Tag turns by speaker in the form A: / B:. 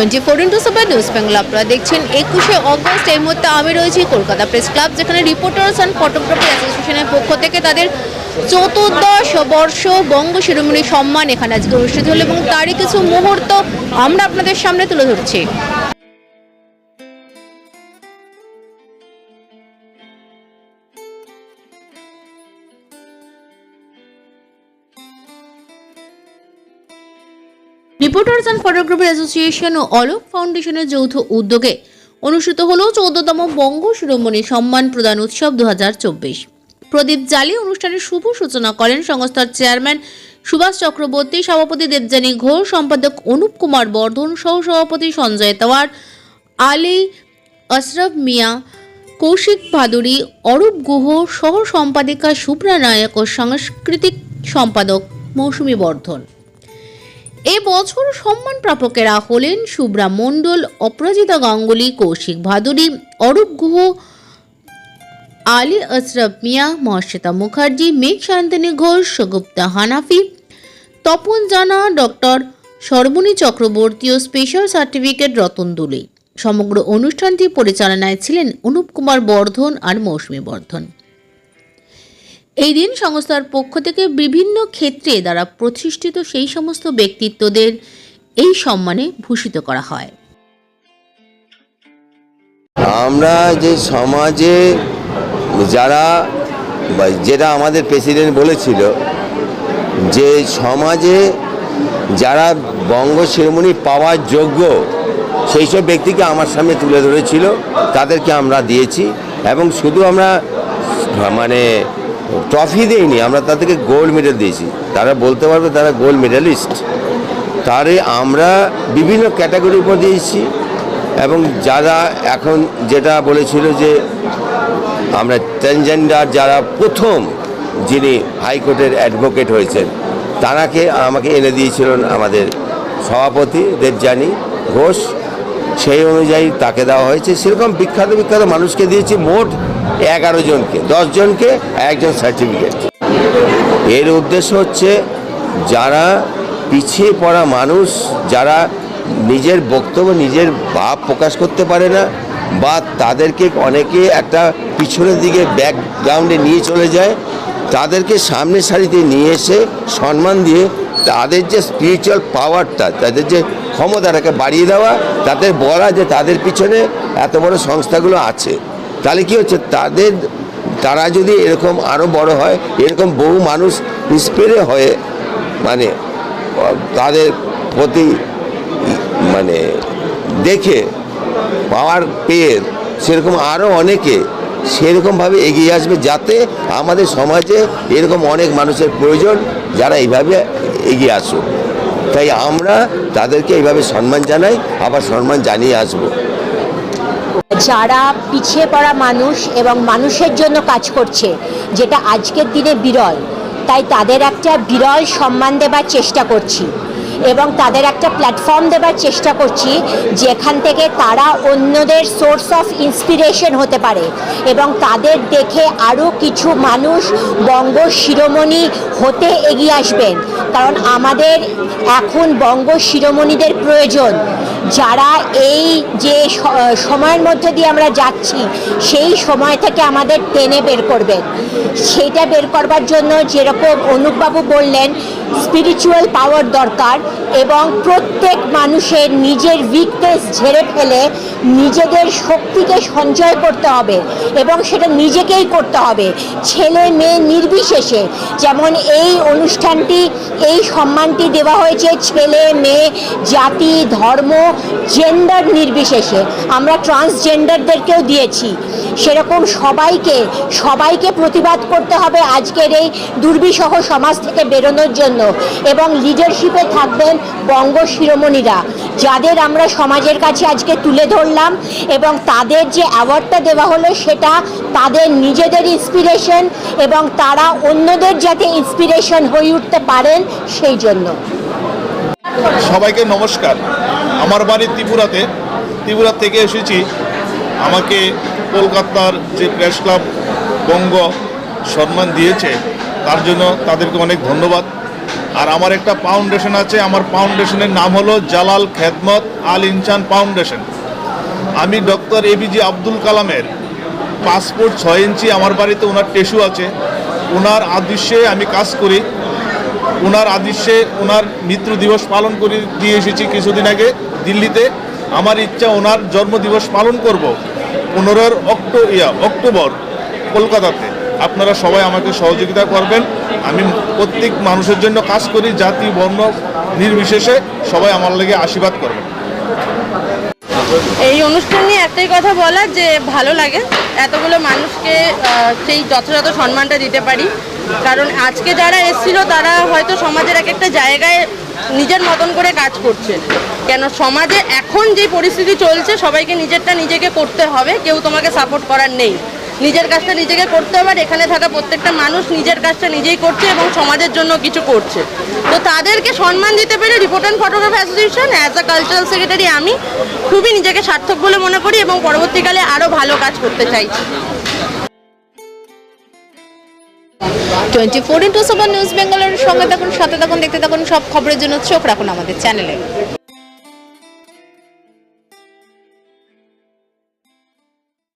A: Twenty four into seven news Bengal আপনারা দেখছেন একুশে অগস্ট। এই মুহূর্তে আমি রয়েছি কলকাতা প্রেস ক্লাব, যেখানে রিপোর্টার্স অ্যান্ড ফটোগ্রাফি অ্যাসোসিয়েশনের পক্ষ থেকে তাদের চতুর্দশ বর্ষ বঙ্গ শিরোমণি সম্মান এখানে আজকে অনুষ্ঠিত হলো এবং তারই কিছু মুহূর্ত আমরা আপনাদের সামনে তুলে ধরছি। রিপোর্টার্স অ্যান্ড ফটোগ্রাফি অ্যাসোসিয়েশন ও অলোক ফাউন্ডেশনের যৌথ উদ্যোগে অনুষ্ঠিত হল চৌদ্দতম বঙ্গ শিরোমণি সম্মান প্রদান উৎসব দু প্রদীপ জালি অনুষ্ঠানের শুভ সূচনা করেন সংস্থার চেয়ারম্যান সুভাষ চক্রবর্তী, সভাপতি দেবযানী ঘোষ, সম্পাদক অনুপ কুমার বর্ধন সহ সভাপতি সঞ্জয় তেওয়ার, আলী আশরফ মিয়া, কৌশিক ভাদুরী, অরূপ গুহ সহ সম্পাদিকা সুপ্রা নায়ক ও সাংস্কৃতিক সম্পাদক মৌসুমী বর্ধন। এ বছর সম্মান প্রাপকেরা হলেন শুভ্রা মণ্ডল, অপরাজিতা গাঙ্গুলি, কৌশিক ভাদুরী, অরূপ গুহ, আলী আশরফ মিয়া মহর্ষিতা মুখার্জি মেঘ শান্তনী ঘোষ, সগুপ্তা হানাফি, তপন জানা, ডক্টর সর্বণী চক্রবর্তী ও স্পেশাল সার্টিফিকেট রতন দুলে। সমগ্র অনুষ্ঠানটি পরিচালনায় ছিলেন অনুপ কুমার বর্ধন আর মৌসুমী বর্ধন। এই দিন সংস্থার পক্ষ থেকে বিভিন্ন ক্ষেত্রে দ্বারা প্রতিষ্ঠিত সেই সমস্ত ব্যক্তিত্বদের এই সম্মানে ভূষিত করা হয়।
B: আমরা যে সমাজে যারা যেটা আমাদের প্রেসিডেন্ট বলেছিল যে সমাজে যারা বঙ্গ শিরোমণি পাওয়ার যোগ্য সেই সব ব্যক্তিকে আমার সামনে তুলে ধরেছিল, তাদেরকে আমরা দিয়েছি এবং শুধু আমরা মানে ট্রফি দিইনি, আমরা তাদেরকে গোল্ড মেডেল দিয়েছি। তারা বলতে পারবে তারা গোল্ড মেডেলিস্ট। তারে আমরা বিভিন্ন ক্যাটাগরির উপর দিয়েছি এবং যারা এখন যেটা বলেছিল যে আমরা ট্রানজেন্ডার যারা প্রথম যিনি হাইকোর্টের অ্যাডভোকেট হয়েছেন, তারাকে আমাকে এনে দিয়েছিলেন আমাদের সভাপতি দেবযানী ঘোষ। সেই অনুযায়ী তাকে দেওয়া হয়েছে। সেরকম বিখ্যাত বিখ্যাত মানুষকে দিয়েছি মোট এগারো জনকে জনকে একজন সার্টিফিকেট এর উদ্দেশ্য হচ্ছে যারা পিছিয়ে পড়া মানুষ, যারা নিজের বক্তব্য, নিজের ভাব প্রকাশ করতে পারে না বা তাদেরকে অনেকে একটা পিছনের দিকে ব্যাকগ্রাউন্ডে নিয়ে চলে যায় তাদেরকে সামনের সারিতে নিয়ে এসে সম্মান দিয়ে তাদের যে স্পিরিচুয়াল পাওয়ারটা তাদের যে ক্ষমতাটাকে বাড়িয়ে দেওয়া, তাদের বলা যে তাদের পিছনে এত বড় সংস্থাগুলো আছে। তাহলে কি হচ্ছে? তাদের, তারা যদি এরকম আরও বড় হয়, এরকম বহু মানুষ ইন্সপায়ার হয়ে মানে তাদের প্রতি মানে দেখে পাওয়ার পেয়ে, সেরকম আরও অনেকে সেরকমভাবে এগিয়ে আসবে যাতে আমাদের সমাজে এরকম অনেক মানুষের প্রয়োজন যারা এইভাবে এগিয়ে আসুক। তাই আমরা তাদেরকে এইভাবে সম্মান জানাই, আবার সম্মান জানিয়ে আসব।
C: যারা পিছিয়ে পড়া মানুষ এবং মানুষের জন্য কাজ করছে, যেটা আজকের দিনে বিরল, তাই তাদের একটা বিরল সম্মান দেবার চেষ্টা করছি। এবং তাদের একটা প্ল্যাটফর্ম দেবার চেষ্টা করছি, যেখান থেকে তারা অন্যদের সোর্স অফ ইন্সপিরেশন হতে পারে এবং তাদের দেখে আরও কিছু মানুষ বঙ্গ শিরোমণি হতে এগিয়ে আসবেন। কারণ আমাদের এখন বঙ্গ শিরোমণিদের প্রয়োজন। যারা এই যে সময়ের মধ্যে দিয়ে আমরা যাচ্ছি, সেই সময় থেকে আমাদের টেনে বের করবেন। সেইটা বের করবার জন্য যেরকম অনুপবাবু বললেন স্পিরিচুয়াল পাওয়ার দরকার। এবং প্রত্যেক মানুষের নিজের উইকনেস ঝেড়ে ফেলে নিজেদের শক্তিকে সঞ্চয় করতে হবে এবং সেটা নিজেকেই করতে হবে। ছেলে মেয়ে নির্বিশেষে যেমন এই অনুষ্ঠানটি, এই সম্মানটি দেওয়া হয়েছে ছেলে, মেয়ে, জাতি, ধর্ম জেন্ডার নির্বিশেষে। আমরা ট্রান্সজেন্ডারদেরকেও দিয়েছি। সেরকম সবাইকে সবাইকে প্রতিবাদ করতে হবে আজকের এই দুর্বিষহ সমাজ থেকে বেরোনোর জন্য এবং লিডারশিপে থাকবেন বঙ্গ শিরোমণিরা। যাদের আমরা সমাজের কাছে আজকে তুলে ধরলাম এবং তাদের যে অ্যাওয়ার্ডটা দেওয়া হলো সেটা তাদের নিজেদের ইন্সপিরেশন এবং তারা অন্যদের যাতে ইন্সপিরেশন হয়ে উঠতে পারেন সেই জন্য।
D: সবাইকে নমস্কার। আমার বাড়ি ত্রিপুরাতে। ত্রিপুরা থেকে এসেছি। আমাকে কলকাতার যে প্রেস ক্লাব বঙ্গ সম্মান দিয়েছে, তার জন্য তাদেরকে অনেক ধন্যবাদ। আর আমার একটা ফাউন্ডেশন আছে। আমার ফাউন্ডেশনের নাম হলো জালাল খেদমত আল ইনসান ফাউন্ডেশন আমি ডক্টর এবিজি আব্দুল কালামের পাসপোর্ট ছয় ইঞ্চি, আমার বাড়িতে ওনার টেস্যু আছে। ওনার আদৃশ্যে আমি কাজ করি। ওনার আদৃশ্যে ওনার মৃত্যু দিবস পালন করে, দিয়ে এসেছি কিছুদিন আগে দিল্লিতে। আমার ইচ্ছা ওনার জন্মদিবস পালন করব পনেরোর অক্টো, ইয়া, অক্টোবর কলকাতাতে। আপনারা সবাই আমাকে সহযোগিতা করবেন। আমি প্রত্যেক মানুষের জন্য কাজ করি, জাতি, বর্ণ নির্বিশেষে সবাই আমার লেগে আশীর্বাদ করবেন।
E: এই অনুষ্ঠান নিয়ে একটাই কথা বলা যে ভালো লাগে এতগুলো মানুষকে সেই যথাযথ সম্মানটা দিতে পারি। কারণ আজকে যারা এসেছিল, তারা হয়তো সমাজের এক একটা জায়গায় নিজের মতন করে কাজ করছে। কেন সমাজে এখন যে পরিস্থিতি চলছে, সবাইকে নিজেরটা নিজেকে করতে হবে, কেউ তোমাকে সাপোর্ট করার নেই। নিজের কাজটা নিজেকে করতে হবে আর এখানে থাকা প্রত্যেকটা মানুষ নিজের কাজটা নিজেই করছে এবং সমাজের জন্য কিছু করছে। তো তাদেরকে সম্মান দিতে পেরে report photography association as a cultural secretary আমি খুবই নিজেকে সার্থক বলে মনে করি এবং পরবর্তীকালে আরও ভালো কাজ করতে চাইছি।
A: Twenty four into seven news বেঙ্গলের সঙ্গে থাকুন, সাথে থাকুন, দেখতে থাকুন সব খবরের জন্য চোখ রাখুন আমাদের চ্যানেলে।